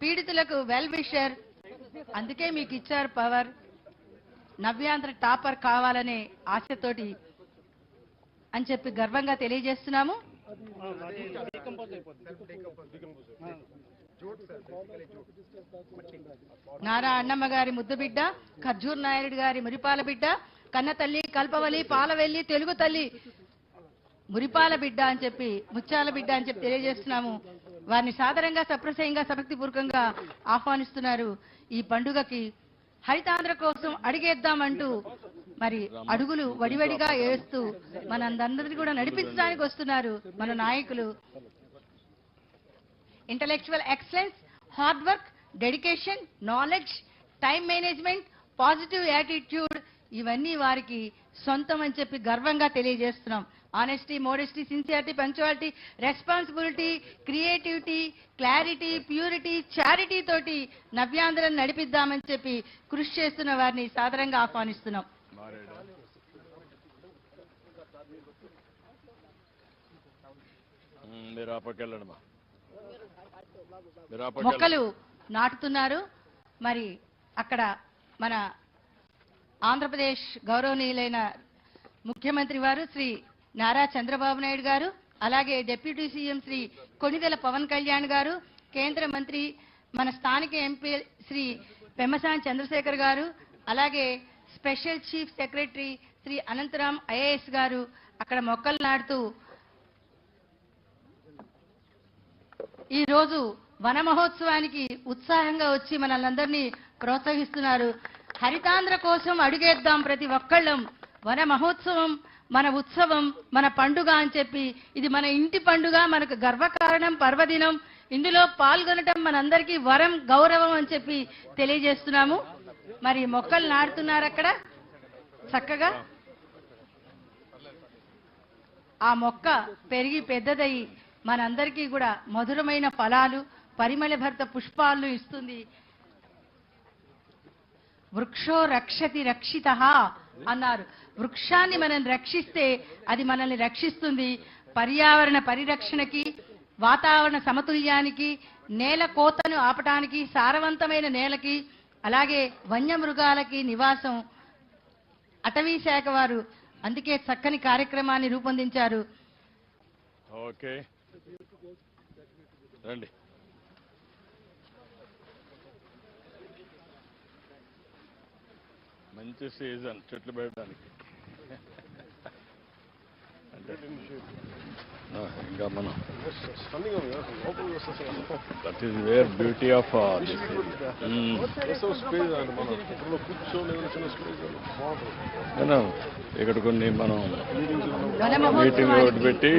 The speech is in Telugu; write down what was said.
పీడితులకు వెల్ విషర్ అందుకే మీకు ఇచ్చారు పవర్ నవ్యాంధ్ర టాపర్ కావాలనే ఆశతోటి అని చెప్పి గర్వంగా తెలియజేస్తున్నాము. నారా అన్నమ్మ గారి ముద్దు బిడ్డ ఖర్జూర్ నాయుడు గారి మురిపాల బిడ్డ కన్న తల్లి కల్పవలి పాలవెల్లి తెలుగు తల్లి మురిపాల బిడ్డ అని చెప్పి ముత్యాల బిడ్డ అని చెప్పి తెలియజేస్తున్నాము. వారిని సాదరంగా సప్రసయంగా సభక్తిపూర్వకంగా ఆహ్వానిస్తున్నారు. ఈ పండుగకి హరితాంధ్ర కోసం అడిగేద్దామంటూ మరి అడుగులు వడివడిగా వేస్తూ మనందరినీ కూడా నడిపించడానికి వస్తున్నారు మన నాయకులు. Intellectual excellence hard work dedication knowledge time management positive attitude ఇవన్నీ వారికి సొంతం అని చెప్పి గర్వంగా తెలియజేస్తున్నాం. Honesty modesty sincerity punctuality responsibility creativity clarity purity charity తోటి నవ్యాంధ్రం నడిపిద్దామని చెప్పి కృషి చేస్తున్న వారిని సాదరంగా ఆహ్వానిస్తున్నాం. మొక్కలు నాటుతున్నారు. మరి అక్కడ మన ఆంధ్రప్రదేశ్ గౌరవనీయులైన ముఖ్యమంత్రి వారు శ్రీ నారా చంద్రబాబు నాయుడు గారు అలాగే డిప్యూటీ సీఎం శ్రీ కొణిదెల పవన్ కళ్యాణ్ గారు కేంద్ర మంత్రి మన స్థానిక ఎంపీ శ్రీ పెమ్మసాని చంద్రశేఖర్ గారు అలాగే special chief secretary Shri Anantharam IAS garu అక్కడ మొక్కలు నాటుతూ ఈ రోజు వన మహోత్సవానికి ఉత్సాహంగా వచ్చి మనల్ని ప్రోత్సహిస్తున్నారు. హరితాంధ్ర కోసం అడుగేద్దాం ప్రతి ఒక్కళ్ళం. వన మహోత్సవం మన ఉత్సవం మన పండుగ అని చెప్పి ఇది మన ఇంటి పండుగ మనకు గర్వకారణం పర్వదినం. ఇందులో పాల్గొనటం మనందరికీ వరం గౌరవం అని చెప్పి తెలియజేస్తున్నాము. మరి మొక్కలు నాటుతున్నారు అక్కడ. చక్కగా. ఆ మొక్క పెరిగి పెద్దదయ్యి మనందరికీ కూడా మధురమైన ఫలాలు పరిమళ భర్త పుష్పాలను ఇస్తుంది. వృక్షో రక్షతి రక్షిత అన్నారు. వృక్షాన్ని మనం రక్షిస్తే అది మనల్ని రక్షిస్తుంది. పర్యావరణ పరిరక్షణకి వాతావరణ సమతుల్యానికి నేల కోతను ఆపటానికి సారవంతమైన నేలకి అలాగే వన్యమృగాలకి నివాసం. అటవీ శాఖ వారు అందుకే చక్కని కార్యక్రమాన్ని రూపొందించారు. ఓకే. రండి. మంచి సీజన్ చెట్లు పెట్టడానికి అంటే ఇంకా మనం that is where beauty of ఇక్కడ కొన్ని మనం మీటింగ్ ఒకటి పెట్టి